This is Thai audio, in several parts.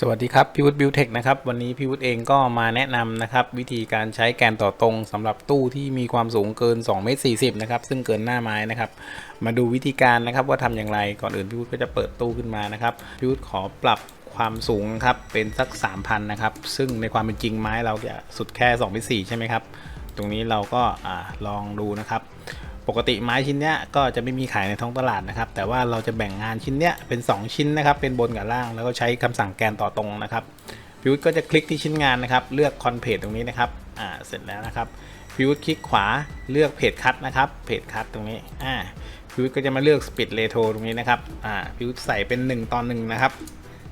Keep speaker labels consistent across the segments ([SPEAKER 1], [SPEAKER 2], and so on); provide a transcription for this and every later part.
[SPEAKER 1] สวัสดีครับพี่วุฒิบิวเทคนะครับวันนี้พี่วุฒิเองก็มาแนะนำนะครับวิธีการใช้แกนต่อตรงสำหรับตู้ที่มีความสูงเกิน2เมตร40นะครับซึ่งเกินหน้าไม้นะครับมาดูวิธีการนะครับว่าทำอย่างไรก่อนอื่นพี่วุฒิก็จะเปิดตู้ขึ้นมานะครับพี่วุฒิขอปรับความสูงครับเป็นสัก 3,000นะครับซึ่งในความเป็นจริงไม้เราจะสุดแค่2เมตร4ใช่ไหมครับตรงนี้เราก็อ่าลองดูนะครับ ปกติไม้ชิ้นเนี้ยก็จะไม่มีขายในท้องตลาดนะครับ แต่ว่าเราจะแบ่งงานชิ้นเนี้ยเป็น 2 ชิ้นนะครับ เป็นบนกับล่าง แล้วก็ใช้คำสั่งแกนต่อตรงนะครับพิวุฒก็จะคลิกที่ชิ้นงานนะครับ เลือกคอนเพจตรงนี้นะครับ อ่า เสร็จแล้วนะครับพิวุฒคลิกขวาเลือกเพจคัทนะครับ เพจคัทตรงนี้ อ่าพิวุฒก็จะมาเลือกสปีดเรโทตรงนี้นะครับ อ่าพิวุฒใส่เป็น1ตอนหนึ่งนะครับ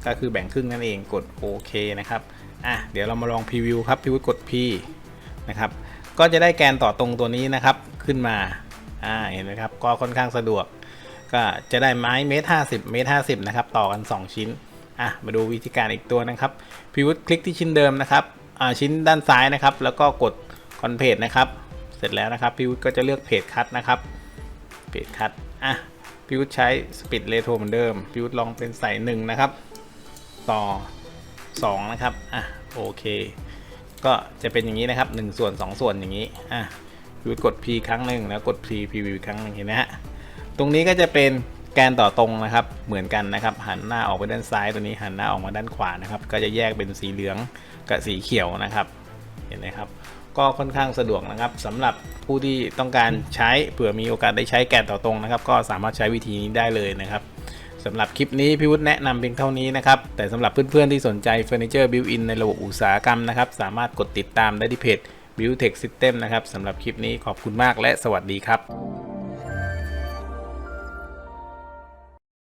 [SPEAKER 1] ก็คือแบ่งครึ่งนั่นเอง กดโอเคนะครับ อะ เดี๋ยวเรามาลองพรีวิวครับพิวุฒกด P นะครับ ก็จะได้แกนต่อตรงตัวนี้นะครับ ขึ้นมา อ่าเห็นไหมครับก็ค่อนข้างสะดวก ก็จะได้ไม้เมตรห้าสิบเมตรห้าสิบนะครับต่อกัน 2 ชิ้นอะมาดูวิธีการอีกตัวนะครับพิวุฒคลิกที่ชิ้นเดิมนะครับอ่าชิ้นด้านซ้ายนะครับ แล้วก็กดคอนเพจนะครับ เสร็จแล้วนะครับพิวุฒก็จะเลือกเพจคัทนะครับเพจคัทอะพิวุฒใช้สปีดเรโทเหมือนเดิมพิวุฒลองเป็นใส่หนึ่งนะครับ ต่อ 2 นะครับอะโอเค ก็จะเป็นอย่างนี้นะครับ 1 ส่วน 2 ส่วนอย่างนี้อะ พิวกด P ครั้งหนึ่งแล้วกด P preview ครั้งหนึ่งเห็นไหมฮะ ตรงนี้ก็จะเป็นแกนต่อตรงนะครับเหมือนกันนะครับ หันหน้าออกไปด้านซ้ายตัวนี้หันหน้าออกมาด้านขวานะครับ ก็จะแยกเป็นสีเหลืองกับสีเขียวนะครับเห็นไหมครับ ก็ค่อนข้างสะดวกนะครับสำหรับผู้ที่ต้องการใช้เผื่อมีโอกาสได้ใช้แกนต่อตรงนะครับ ก็สามารถใช้วิธีนี้ได้เลยนะครับสำหรับคลิปนี้พี่วุฒิแนะนำเพียงเท่านี้นะครับ แต่สำหรับเพื่อนๆที่สนใจเฟอร์นิเจอร์บิวอินในระบบอุตสาหกรรมนะครับ สามารถกดติดตามได้ที่เพจ b u i l Tech System นะครับสำหรับคลิปนี้ขอบคุณมากและสวัสดีครับ